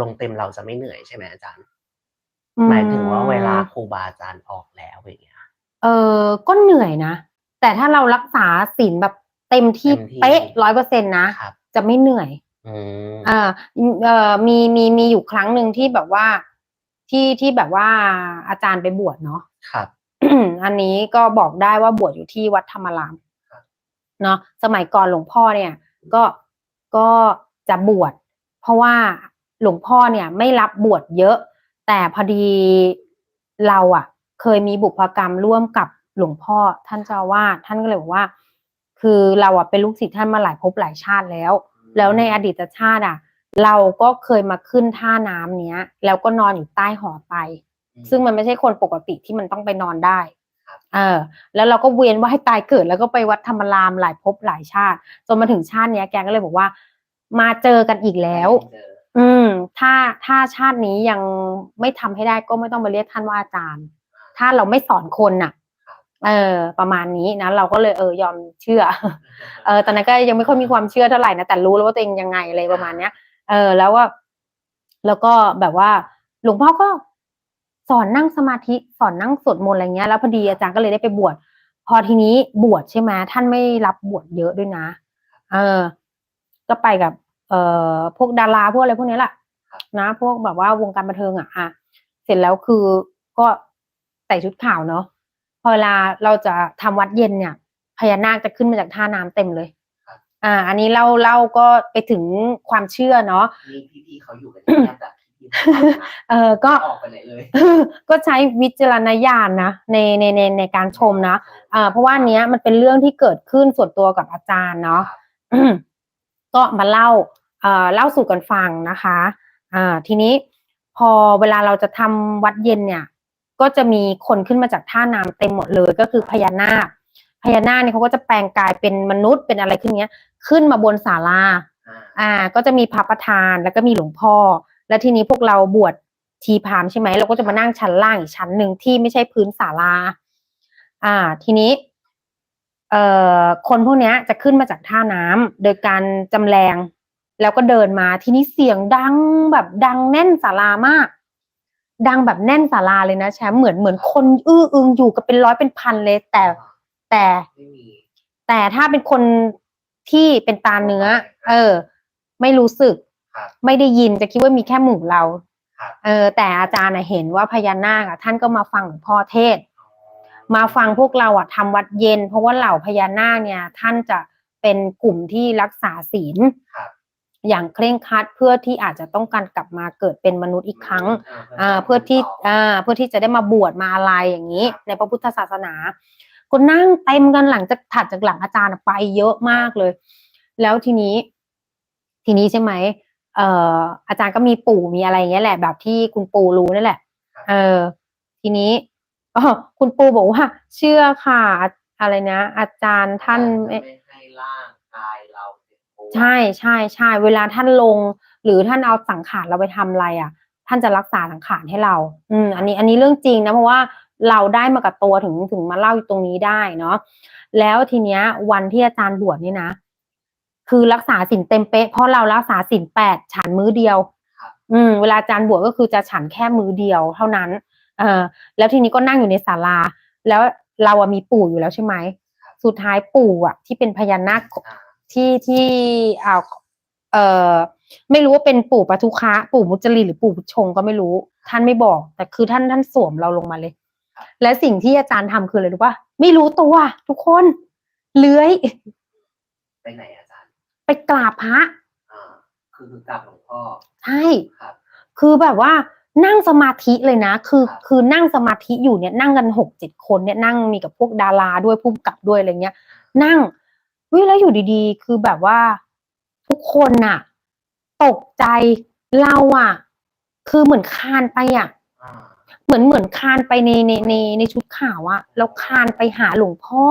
ลงเต็มเราจะไม่เหนื่อยใช่ไหมอาจารย์อืหมายถึงว่าเวลาครูบาอาจารย์ออกแล้วอย่างเงี้ย เออก็เหนื่อยนะ แต่ถ้าเรารักษาศีลแบบเต็มที่เต็มที่เป๊ะร้อยเปอร์เซ็นนะครับจะไม่เหนื่อยอืมอ่าเอ่อมีมีมีอยู่ครั้งหนึ่งที่แบบว่าที่ที่แบบว่าอาจารย์ไปบวชเนาะครับ อันนี้ก็บอกได้ว่าบวชอยู่ที่วัดธรรมารามครับเนาะสมัยก่อนหลวงพ่อเนี่ย ก็ก็จะบวชเพราะว่า หลวงพ่อเนี่ยไม่รับบวชเยอะ แต่พอดีเราอะเคยมีบุพกรรมร่วมกับหลวงพ่อท่านเจ้าอาวาสท่านก็เลยบอกว่า คือเราอะเป็นลูกศิษย์ท่านมาหลายภพหลายชาติแล้ว แล้วในอดีตชาติอะเราก็เคยมาขึ้นท่าน้ำเนี้ย แล้วก็นอนอยู่ใต้หอไตรอืมซึ่งมันไม่ใช่คนปกติที่มันต้องไปนอนได้ครับเออแล้วเราก็เวียนว่าให้ตายเกิดแล้วก็ไปวัดธรรมรามหลายภพหลายชาติ จนมาถึงชาติเนี้ยแกก็เลยบอกว่า มาเจอกันอีกแล้วเจ อืม ถ้าถ้าชาตินี้ยังไม่ทำให้ได้ก็ไม่ต้องไปเรียกท่านว่าอาจารย์ ถ้าเราไม่สอนคนน่ะ เออ ประมาณนี้นะเราก็เลยเออยอมเชื่อ เออตอนนั้นก็ยังไม่ค่อยมีความเชื่อเท่าไหร่นะแต่รู้แล้วว่าตัวเองยังไงอะไรประมาณเนี้ย เออ แล้วว่า แล้วก็แบบว่า หลวงพ่อก็สอนนั่งสมาธิสอนนั่งสวดมนต์อะไรเงี้ยแล้วพอดีอาจารย์ก็เลยได้ไปบวชพอทีนี้บวชใช่ไหมท่านไม่รับบวชเยอะด้วยนะ เออ ก็ไปกับ เอ่อพวกดาราพวกอะไรพวกนี้แหละนะ พวกแบบว่าวงการบันเทิงอะอะเสร็จแล้วคือก็ใส่ชุดขาวเนาะพอเวลาเราจะทำวัดเย็นเนี่ยพญานาคจะขึ้นมาจากท่าน้ำเต็มเลย อ่า อันนี้เล่าเล่าก็ไปถึงความเชื่อเนาะนี่พี่ๆเขาอยู่กันที่แทบแบบพี่ๆเขานะเออก็ไม่ออกไปไหนเลย ก็ใช้วิจารณญาณนะในในในในการชมนะอ่าเพราะว่าอันเนี้ยมันเป็นเรื่องที่เกิดขึ้นส่วนตัวกับอาจารย์เนาะก็มาเล่า เอ่อเล่าสู่กันฟังนะคะอ่าทีนี้พอเวลาเราจะทำวัดเย็นเนี่ย ก็จะมีคนขึ้นมาจากท่าน้ำเต็มหมดเลยก็คือพญานาคพญานาคเนี่ยเขาก็จะแปลงกายเป็นมนุษย์เป็นอะไรขึ้นเงี้ย ขึ้นมาบนศาลาอ่าอ่า ก็จะมีพระประธานแล้วก็มีหลวงพ่อ แล้วทีนี้พวกเราบวชทีพราหมณ์ใช่ไหมเราก็จะมานั่งชั้นล่างอีกชั้นหนึ่งที่ไม่ใช่พื้นศาลา อ่า ทีนี้ เอ่อคนพวกเนี้ยจะขึ้นมาจากท่าน้ำโดยการจำแรง แล้วก็เดินมาทีนี้เสียงดังแบบดังแน่นศาลามาก ดังแบบแน่นศาลาเลยนะแชมป์เหมือนเหมือนคนอื้ออึงอยู่กันเป็นร้อยเป็นพันเลย แต่แต่ไม่มีแต่ถ้าเป็นคนที่เป็นตาเนื้อ เออ ไม่รู้สึกครับไม่ได้ยินจะคิดว่ามีแค่หมู่เราครับเออ แต่อาจารย์น่ะเห็นว่าพญานาคอะท่านก็มาฟังหลวงพ่อเทศน์มาฟังพวกเราอะทำวัดเย็น เพราะว่าเหล่าพญานาคเนี่ย ท่านจะเป็นกลุ่มที่รักษาศีลครับ อย่างเคร่งครัดเพื่อที่อาจจะต้องการกลับมาเกิดเป็นมนุษย์อีกครั้งอ่าเพื่อที่อ่าเพื่อที่จะได้มาบวชมาอะไรอย่างนี้ ในพระพุทธศาสนาก็นั่งเต็มกันหลังจากถัดจากหลังอาจารย์ไปเยอะมากเลย แล้วทีนี้ ทีนี้ใช่ไหมเอ่ออาจารย์ก็มีปู่มีอะไรอย่างเงี้ยแหละ แบบที่คุณปู่รู้นั่นแหละ เออทีนี้อ๋อคุณปู่บอกว่า เชื่อค่ะ อะไรนะ อาจารย์ท่านไม่ไม่ให้ร่าง ใช่ใช่ใช่เวลาท่านลง หรือท่านเอาสังขารเราไปทำอะไรอะ ท่านจะรักษาสังขารให้เรา อืม อันนี้อันนี้เรื่องจริงนะ เพราะว่าเราได้มากับตัวถึงถึงมาเล่าอยู่ตรงนี้ได้เนาะแล้วทีเนี้ย วันที่อาจารย์บวชนี่นะ คือรักษาศีลเต็มเป๊ะเพราะเรารักษาศีลแปดฉันมื้อเดียวครับอืม เวลาอาจารย์บวชก็คือจะฉันแค่มื้อเดียวเท่านั้นเออแล้วทีนี้ก็นั่งอยู่ในศาลา แล้วเราอะมีปู่อยู่แล้วใช่ไหมสุดท้ายปู่อะที่เป็นพญานาคอ่า ที่ที่อ่าเอ่อไม่รู้ว่าเป็นปู่ปทุคะปู่มุจลินหรือปู่พุทธชงก็ไม่รู้ ท่านไม่บอก แต่คือท่านท่านสวมเราลงมาเลย และสิ่งที่อาจารย์ทำคืออะไรรู้ป่ะไม่รู้ตัวทุกคนเลื้อยไปไหนอาจารย์ ไปกราบพระอ่าคือคือกราบหลวงพ่อใช่ครับ คือแบบว่านั่งสมาธิเลยนะ คือครับคือนั่งสมาธิอยู่เนี่ยนั่งกันหกเจ็ดคนเนี่ยนั่งมีกับพวกดาราด้วยผู้กำกับด้วยอะไรเงี้ย นั่ง วิแล้วอยู่ดีๆ คือแบบว่า ทุกคนน่ะตกใจเราอะคือเหมือนคานไปอะอ่าเหมือนเหมือนคานไปในในในในชุดขาวอะแล้วคานไปหาหลวงพ่อ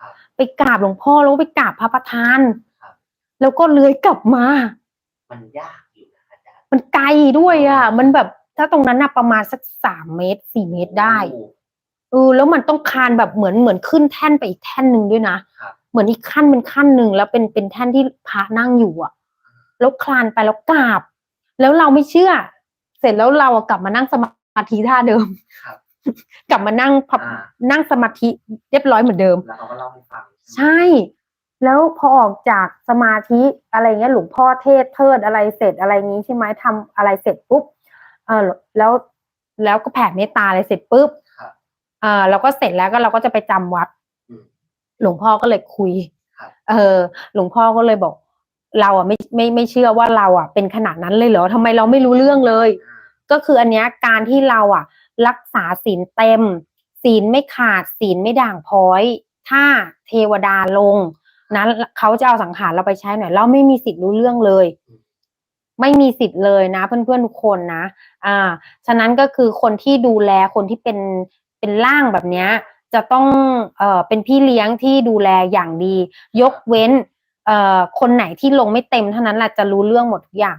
ครับไปกราบหลวงพ่อแล้วก็ไปกราบพระประธานครับแล้วก็เลื้อยกลับมา มันยากอยู่นะอาจารย์มันไกลด้วยอะมันแบบถ้าตรงนั้นน่ะประมาณสักสามเมตรสี่เมตรได้โอ้เออแล้วมันต้องคานแบบเหมือนเหมือนขึ้นแท่นไปอีกแท่นหนึ่งด้วยนะครับ เหมือนอีกขั้นเป็นขั้นหนึ่งแล้วเป็นเป็นแท่นที่พระนั่งอยู่อะแล้วคลานไปแล้วกราบ แล้วเราไม่เชื่อ เสร็จแล้วเราอะกลับมานั่งสมาธิท่าเดิมครับกลับมานั่งพับอ่านั่งสมาธิเรียบร้อยเหมือนเดิมแล้วเขาก็เล่าให้ฟังใช่ แล้วพอออกจากสมาธิอะไรเงี้ยหลวงพ่อเทศเทิดอะไรเสร็จอะไรงี้ใช่ไหมทำอะไรเสร็จปุ๊บเออแล้วแล้วก็แผ่เมตตาอะไรเสร็จปุ๊บครับเออเราก็เสร็จแล้วก็เราก็จะไปจำวัดอืม หลวงพ่อก็เลยคุยครับเออ หลวงพ่อก็เลยบอก เราอะไม่ไม่ไม่เชื่อว่าเราอะเป็นขนาดนั้นเลยเหรอทำไมเราไม่รู้เรื่องเลย ก็คืออันเนี้ยการที่เราอะ รักษาศีลเต็ม ศีลไม่ขาดศีลไม่ด่างพร้อย ถ้าเทวดาลง นั้นเขาจะเอาสังขารเราไปใช้หน่อยเราไม่มีสิทธิ์รู้เรื่องเลย ไม่มีสิทธิ์เลยนะ เพื่อนๆทุกคนนะ อ่า ฉะนั้นก็คือคนที่ดูแลคนที่เป็นเป็นร่างแบบเนี้ย จะต้องเอ่อเป็นพี่เลี้ยงที่ดูแลอย่างดี ยกเว้นเอ่อคนไหนที่ลงไม่เต็มเท่านั้นแหละจะรู้เรื่องหมดทุกอย่าง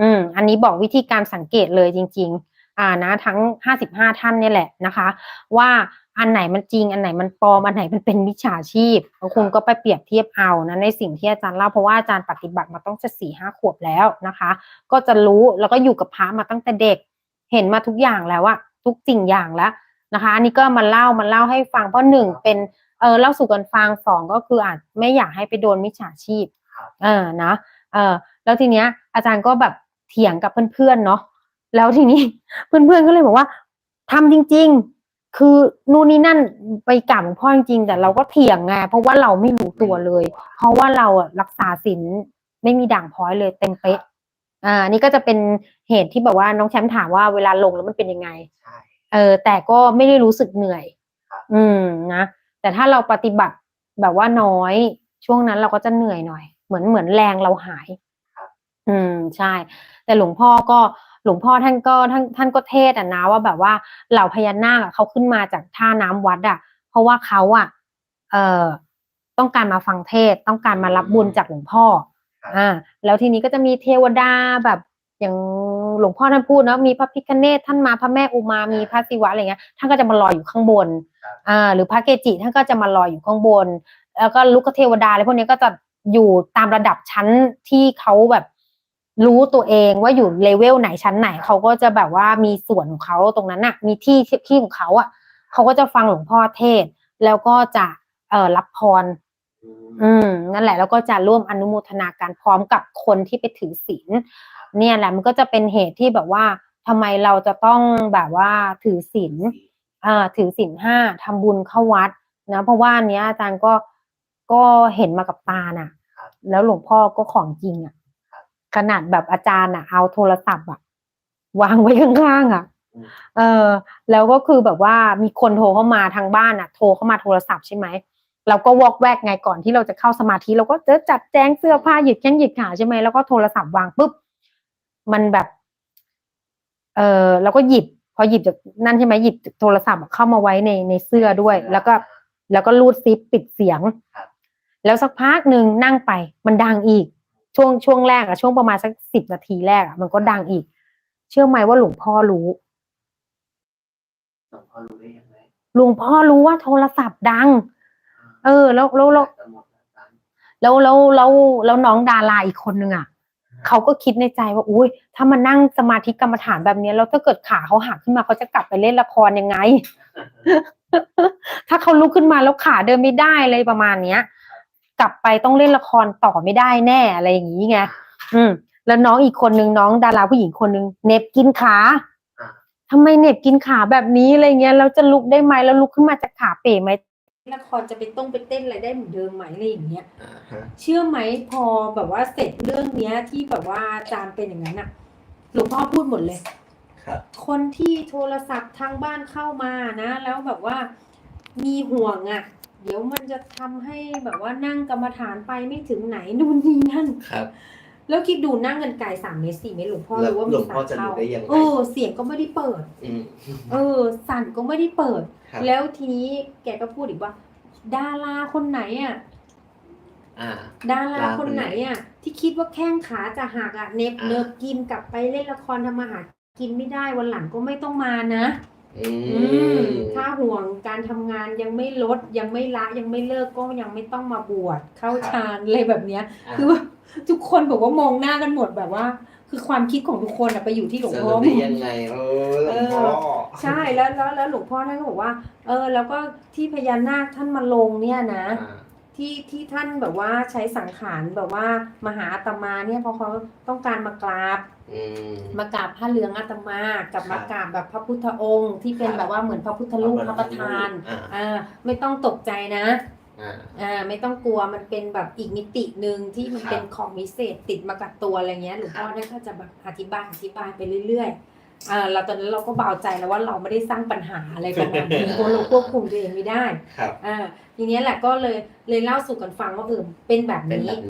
อืม อันนี้บอกวิธีการสังเกตเลยจริง ๆ อ่านะ ทั้งห้าสิบห้าท่านเนี่ยแหละนะคะ ว่าอันไหนมันจริง อันไหนมันปลอม อันไหนมันเป็นมิจฉาชีพคุณก็ไปเปรียบเทียบเอานะในสิ่งที่อาจารย์เล่าเพราะว่าอาจารย์ปฏิบัติมาต้องจะสี่ห้าขวบแล้วนะคะ ก็จะรู้แล้วก็อยู่กับพระมาตั้งแต่เด็ก เห็นมาทุกอย่างแล้วอะทุกสิ่งอย่างแล้ว นะคะอันนี้ก็มาเล่ามาเล่าให้ฟังเพราะหนึ่งเป็นเออเล่าสู่กันฟังสองก็คืออาจไม่อยากให้ไปโดนมิจฉาชีพครับเออนะเออแล้วทีเนี้ยอาจารย์ก็แบบเถียงกับเพื่อนๆเนาะแล้วทีนี้เพื่อนๆก็เลยบอกว่าทำจริง ๆ คือนู่นนี่นั่นไปกราบหลวงพ่อจริงๆแต่เราก็เถียงไงเพราะว่าเราไม่รู้ตัวเลย เพราะว่าเราอะรักษาศีลไม่มีด่างพร้อยเลยเต็มเป๊ะอ่านี่ก็จะเป็นเหตุที่แบบว่าน้องแชมป์ถามว่าเวลาลงแล้วมันเป็นยังไงใช่ เออแต่ก็ไม่ได้รู้สึกเหนื่อยครับอืมนะแต่ถ้าเราปฏิบัติแบบว่าน้อย ช่วงนั้นเราก็จะเหนื่อยหน่อย เหมือนเหมือนแรงเราหาย อืมใช่ แต่หลวงพ่อก็หลวงพ่อท่านก็ท่านท่านก็เทศน์อะนะว่าแบบว่าเหล่าพญานาคอะเขาขึ้นมาจากท่าน้ำวัดอะ เพราะว่าเขาอะ เอ่อต้องการมาฟังเทศน์ต้องการมารับบุญจากหลวงพ่อ อ่า แล้วทีนี้ก็จะมีเทวดาแบบ อย่างหลวงพ่อท่านพูดเนาะมีพระพิฆเนศท่านมาพระแม่อุมามีพระศิวะอะไรเงี้ยท่านก็จะมาลอยอยู่ข้างบนอ่าหรือพระเกจิท่านก็จะมาลอยอยู่ข้างบน แล้วก็ลูกเทวดาอะไรพวกนี้ก็จะอยู่ตามระดับชั้นที่เขาแบบรู้ตัวเองว่าอยู่เลเวลไหนชั้นไหนเขาก็จะแบบว่ามีส่วนของเขาตรงนั้นน่ะ มีที่ที่ของเขาอะเขาก็จะฟังหลวงพ่อเทศน์แล้วก็จะเอ่อรับพร อืมอืมนั่นแหละแล้วก็จะร่วมอนุโมทนาการพร้อมกับคนที่ไปถือศีลเนี่ยแหละมันก็จะเป็นเหตุที่แบบว่าทำไมเราจะต้องแบบว่าถือศีลอ่าถือศีลห้าทำบุญเข้าวัดนะเพราะว่าอันเนี้ยอาจารย์ก็ก็เห็นมากับตาน่ะครับแล้วหลวงพ่อก็ของจริงอะครับขนาดแบบอาจารย์อะ เอาโทรศัพท์อะวางไว้ข้างๆอะอืมเออ แล้วก็คือแบบว่ามีคนโทรเข้ามาทางบ้านอะ โทรเข้ามาโทรศัพท์ใช่ไหม เราก็วอกแวกไงก่อนที่เราจะเข้าสมาธิเราก็จะจัดแจงเสื้อผ้าหยิบแข้งหยิบขาใช่ไหมแล้วก็โทรศัพท์วางปุ๊บมันแบบ เออแล้วก็หยิบ พอหยิบจากนั่นใช่ไหมหยิบโทรศัพท์เข้ามาไว้ในในเสื้อด้วย แล้วก็แล้วก็รูดซิปปิดเสียงครับแล้วสักพักหนึ่งนั่งไป มันดังอีก ช่วงช่วงแรกอะช่วงประมาณสักสิบนาทีแรกอะมันก็ดังอีก เชื่อไหมว่าหลวงพ่อรู้หลวงพ่อรู้ได้ยังไงหลวงพ่อรู้ว่าโทรศัพท์ดัง เออ แล้วแล้วแล้วจะหมดแล้วกันแล้วแล้วแล้วแล้วน้องดาราอีกคนนึงอะเขาก็คิดในใจว่าอุ้ยถ้ามานั่งสมาธิกรรมฐานแบบเนี้ยแล้วถ้าเกิดขาเขาหักขึ้นมาเขาจะกลับไปเล่นละครยังไง ถ้าเขาลุกขึ้นมาแล้วขาเดินไม่ได้อะไรประมาณเนี้ย กลับไปต้องเล่นละครต่อไม่ได้แน่อะไรอย่างนี้ไงอืม แล้วน้องอีกคนนึงน้องดาราผู้หญิงคนนึงเหน็บกินขาอ่าทำไมเหน็บกินขาแบบนี้อะไรเงี้ยแล้วจะลุกได้ไหมแล้วลุกขึ้นมาจะขาเป๋ไหม ละครจะไปต้องไปเต้นอะไรได้เหมือนเดิมไหมอะไรอย่างเงี้ย อ่าฮะ เชื่อไหมพอแบบว่าเสร็จเรื่องเนี้ยที่แบบว่าอาจารย์เป็นอย่างนั้นอะหลวงพ่อพูดหมดเลย ครับ คนที่โทรศัพท์ทางบ้านเข้ามานะ แล้วแบบว่ามีห่วงอะเดี๋ยวมันจะทำให้แบบว่านั่งกรรมฐานไปไม่ถึงไหนนู่นนี่นั่น ครับ แล้วคิดดูนั่งกันไกลสามเมตรสี่เมตรหลวงพ่อแล้วรู้ว่าหลมีวงพ่สาอยจะรู้เข้าได้ยังไงเออ เสียงก็ไม่ได้เปิด อืมเออ สั่นก็ไม่ได้เปิด ครับแล้วทีนี้แกก็พูดอีกว่า ดาราคนไหนอะ อ่า ดาราดาราคนคนไหไหนนอะ ที่คิดว่าแข้งขาจะหักอะเน็บอ่า เนิบกินกลับไปเล่นละครทำมาหากินไม่ได้วันหลังก็ไม่ต้องมานะ อือืมมถ้าห่วงการทำงานยังไม่ลดยังไม่ละยังไม่เลิกก็ยังไม่ต้องมาบวชเข้าฌานอะไรแบบเนี้ยอ่าคือว่า ทุกคนบอกว่ามองหน้ากันหมดแบบว่า คือความคิดของทุกคนอะไปอยู่ที่หลวงสพ่อรุปหมได้ด ยังไงเออหลวงพ่อ ใช่แล้วแล้วแล้วหลวงพ่อท่านก็บอกว่า เออ แล้วก็ที่พญานาคท่านมาลงเนี่ยนะอ่าที่ที่ท่านแบบว่าใช้สังขารแบบว่ามาหาอาตมาเนี่ยเพราะเขาต้องการมากราบอืม มากราบผ้าเหลืองอาตมากับครับมากราบแบบพระพุทธองค์ ที่เป็นครับ แบบว่าเหมือนพระพุทธรูปพระประธานอ่า อ่าไม่ต้องตกใจนะ อ่าอ่าไม่ต้องกลัวมันเป็นแบบอีกมิติหนึ่งที่มันครับเป็นของวิเศษติดมากับตัวอะไรเงี้ยหลวงพ่อครับท่านก็จะแบบอธิบายอธิบายไปเรื่อยๆอ่าเราตอนนั้นเราก็เบาใจแล้วว่าเราไม่ได้สร้างปัญหาอะไรประมาณนี้เพราะเราควบคุมตัวเองไม่ได้ครับอ่าทีเนี้ยแหละก็เลยเลยเล่าสู่กันฟังว่าเออเป็นแบบเป็นนี้แบบ